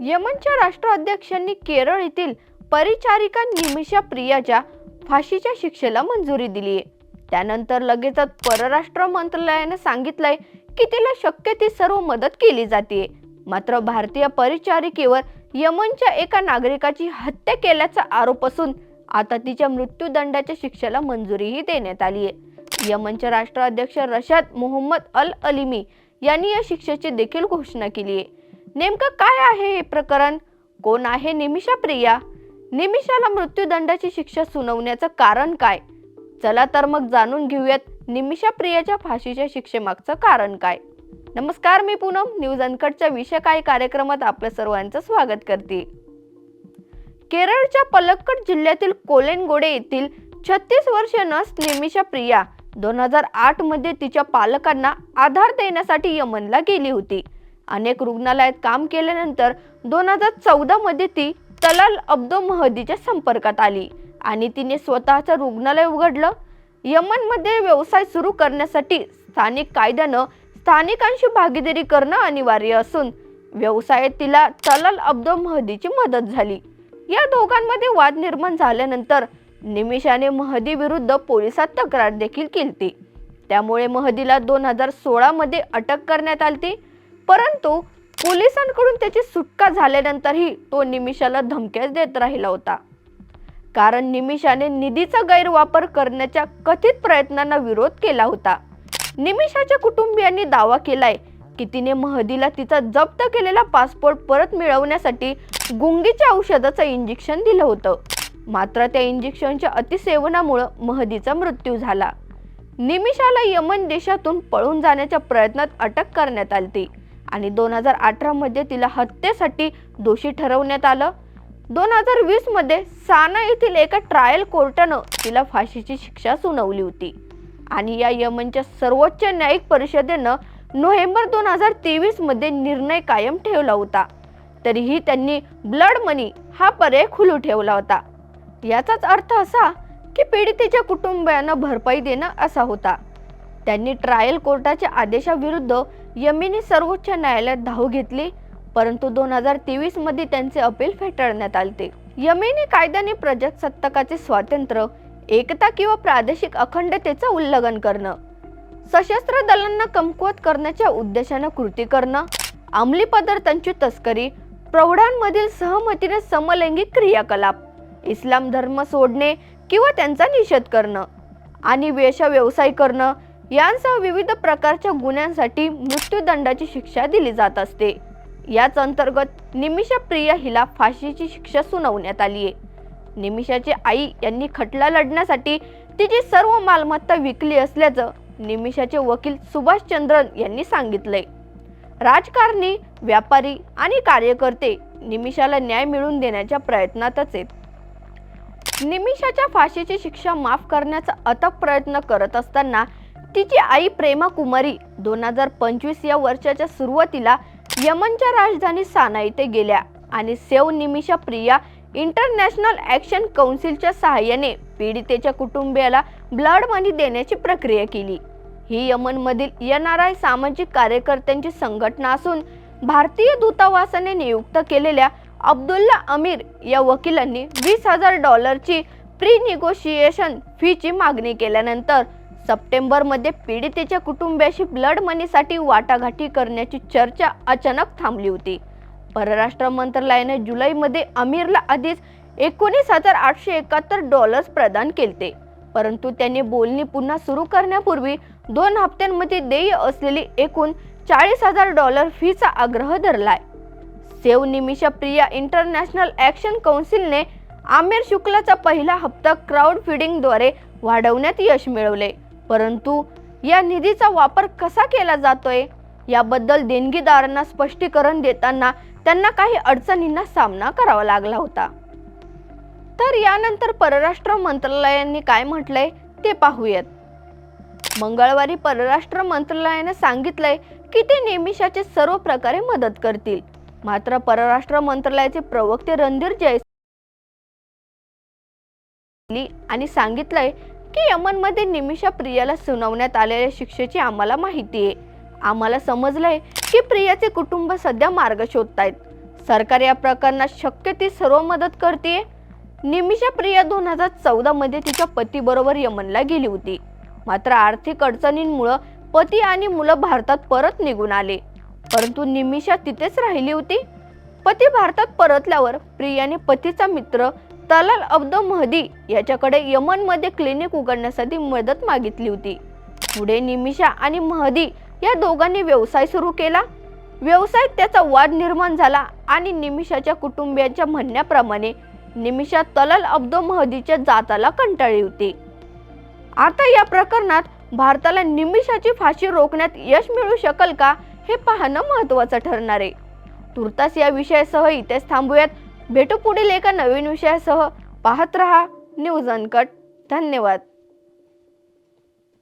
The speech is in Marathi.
यमनच्या राष्ट्राध्यक्षांनी केरळ येथील परिचारिका निमिषा प्रियाच्या फाशीच्या शिक्षेला मंजुरी दिली आहे. त्यानंतर लगेचच परराष्ट्र मंत्रालयाने सांगितलंय की तिला शक्य ती सर्व मदत केली जाते. मात्र भारतीय परिचारिकेवर यमनच्या एका नागरिकाची हत्या केल्याचा आरोप असून आता तिच्या मृत्यूदंडाच्या शिक्षेला मंजुरीही देण्यात आली आहे. यमनचे राष्ट्राध्यक्ष रशाद मोहम्मद अल अलिमी यांनी या शिक्षेची देखील घोषणा केली आहे. नेमकं काय आहे हे प्रकरण? कोण आहे निमिषा प्रिया? निमिषाला मृत्यूदंडाची शिक्षा सुनावण्याचं कारण काय? चला तर मग जाणून घेऊयात निमिषा प्रियाच्या फाशीच्या शिक्षेमागचं कारण काय? नमस्कार मी पूनम. न्यूज अनकटच्या विषय काय कार्यक्रमात आपल्या सर्वांचं स्वागत करते. केरळच्या पलक्कड जिल्ह्यातील कोलेनगोडे येथील छत्तीस वर्ष नस निमिषा प्रिया दोन हजार आठमध्ये तिच्या पालकांना आधार देण्यासाठी यमनला गेली होती. अनेक रुग्णालयात काम केल्यानंतर दोन हजार चौदा मध्ये ती तलाल अब्दो महदीच्या संपर्कात आली आणि तिने स्वतःचं रुग्णालय उघडलं. यमनमध्ये व्यवसाय सुरू करण्यासाठी स्थानिक कायद्यानं स्थानिकांशी भागीदारी करणं अनिवार्य असून व्यवसायात तिला तलाल अब्दो महदीची मदत झाली. या दोघांमध्ये वाद निर्माण झाल्यानंतर निमिषाने महदी विरुद्ध पोलिसात तक्रार देखील केली. त्यामुळे महदीला दोन हजार सोळामध्ये अटक करण्यात आली. परंतु पोलिसांकडून त्याची सुटका झाल्यानंतरही तो निमिषाला धमक्याच देत राहिला होता. कारण निमिषाने निधीचा गैरवापर करण्याच्या कथित प्रयत्नांना विरोध केला होता. निमिषाच्या कुटुंबियांनी दावा केलाय की तिने महदीला तिचा जप्त केलेला पासपोर्ट परत मिळवण्यासाठी गुंगीच्या औषधाचं इंजेक्शन दिलं होतं. मात्र त्या इंजेक्शनच्या अतिसेवनामुळं महदीचा मृत्यू झाला. निमिषाला यमन देशातून पळून जाण्याच्या प्रयत्नात अटक करण्यात आली आणि दोन हजार अठरामध्ये तिला हत्येसाठी दोषी ठरवण्यात आलं. दोन हजार वीसमध्ये साना येथील एका ट्रायल कोर्टानं तिला फाशीची शिक्षा सुनावली होती. आणि या यमनच्या सर्वोच्च न्यायिक परिषदेनं नोव्हेंबर दोन हजार तेवीसमध्ये निर्णय कायम ठेवला होता. तरीही त्यांनी ब्लड मनी हा पर्याय खुलू ठेवला होता. याचाच अर्थ असा की पीडितेच्या कुटुंबियांना भरपाई देणं असा होता. त्यांनी ट्रायल कोर्टाच्या आदेशाविरुद्ध यमिनी सर्वोच्च न्यायालयात धाव घेतली परंतु दोन हजार तेवीसमध्ये त्यांचे अपील फेटाळण्यात आले यमिनी कायद्याने प्रजासत्ताकाचे स्वातंत्र्य एकता किंवा प्रादेशिक अखंडतेचं उल्लंघन करणं सशस्त्र दलांना कमकुवत करण्याच्या उद्देशानं कृती करणं अंमली पदार्थांची तस्करी प्रौढांमधील सहमतीने समलैंगिक क्रियाकलाप इस्लाम धर्म सोडणे किंवा त्यांचा निषेध करणं आणि वेशा व्यवसाय करणं यांसह विविध प्रकारच्या गुन्ह्यांसाठी मृत्यूदंडाची शिक्षा दिली जात असते. याच अंतर्गत निमिषा प्रिया हिला फाशीची शिक्षा सुनावण्यात आली आहे. निमिषाची आई यांनी खटला लढण्यासाठी तिची सर्व मालमत्ता विकली असल्याचं निमिषाचे वकील सुभाष चंद्रन यांनी सांगितलंय. राजकारणी व्यापारी आणि कार्यकर्ते निमिषाला न्याय मिळवून देण्याच्या प्रयत्नातच आहेत. निमिषाच्या फाशीची शिक्षा माफ करण्याचा अथक प्रयत्न करत असताना तिची आई प्रेमा कुमारी दोन हजार पंचवीस या वर्षाच्या सुरुवातीला यमनच्या राजधानी साना येथे गेल्या आणि save Nimisha Priya international action कौन्सिलच्या सहाय्याने पीडितेच्या कुटुंबियाला ब्लड मनी देण्याची प्रक्रिया केली. ही यमनमधील एन आर आय सामाजिक कार्यकर्त्यांची संघटना असून भारतीय दूतावासाने नियुक्त केलेल्या अब्दुल्ला अमीर या वकिलांनी वीस हजार डॉलरची प्री निगोशिएशन फीची मागणी केल्यानंतर सप्टेंबरमध्ये पीडितेच्या कुटुंबियाशी ब्लड मनीसाठी वाटाघाटी करण्याची चर्चा अचानक थांबली होती. परराष्ट्र मंत्रालयाने जुलैमध्ये अमीरला आधीच एकोणीस हजार आठशे एकाहत्तर डॉलर्स प्रदान केलते. परंतु त्यांनी बोलणी पुन्हा सुरू करण्यापूर्वी दोन हप्त्यांमध्ये देय असलेली एकूण चाळीस हजार डॉलर फीचा आग्रह धरलाय. Save Nimisha Priya international action कौन्सिलने Aamir शुक्लाचा पहिला हप्ता क्राऊड फिडिंगद्वारे वाढवण्यात यश मिळवले. परंतु या निधीचा वापर कसा केला जातोय? याबद्दल देणगीदारांना स्पष्टीकरण देताना त्यांना काही अडचणींना सामना करावा लागला होता. तर यानंतर परराष्ट्र मंत्रालयाने काय म्हटलंय ते पाहूयात. मंगळवारी परराष्ट्र मंत्रालयाने सांगितलंय की ते नेमिशाचे सर्व प्रकारे मदत करतील. मात्र परराष्ट्र मंत्रालयाचे प्रवक्ते रणधीर जय आणि सांगितलंय की यमनमध्ये निमिषा प्रियाला सुनावण्यात आलेल्या शिक्षेची आम्हाला माहिती आहे. आम्हाला समजलंय की प्रियाचे कुटुंब सध्या मार्ग शोधतायत. सरकार या प्रकरणात शक्य ती सर्व मदत करते निमिषा प्रिया दोन हजार चौदा मध्ये तिच्या पतीबरोबर यमनला गेली होती. मात्र आर्थिक अडचणींमुळं पती आणि मुलं भारतात परत निघून आले. परंतु निमिषा तिथेच राहिली होती. पती भारतात परतल्यावर प्रियाने पतीचा मित्र तलाल अब्द महदी याच्याकडे यमनमध्ये क्लिनिक उघडण्यासाठी मदत मागितली होती. पुढे निमिषा आणि महदी या दोघांनी व्यवसाय सुरू केला. व्यवसायात त्याचा वाद निर्माण झाला आणि निमिषाच्या कुटुंबियांच्या म्हणण्याप्रमाणे निमिषा तलाल अब्दो महदीच्या जाताला कंटाळली होती. आता या प्रकरणात भारताला निमिषाची फाशी रोखण्यात यश मिळू शकेल का हे पाहणं महत्त्वाचं ठरणार आहे. तुर्तास या विषयासह इथेच थांबूयात. भेटू पुढील एका नवीन विषयासह पाहत रहा न्यूज अनकट. धन्यवाद.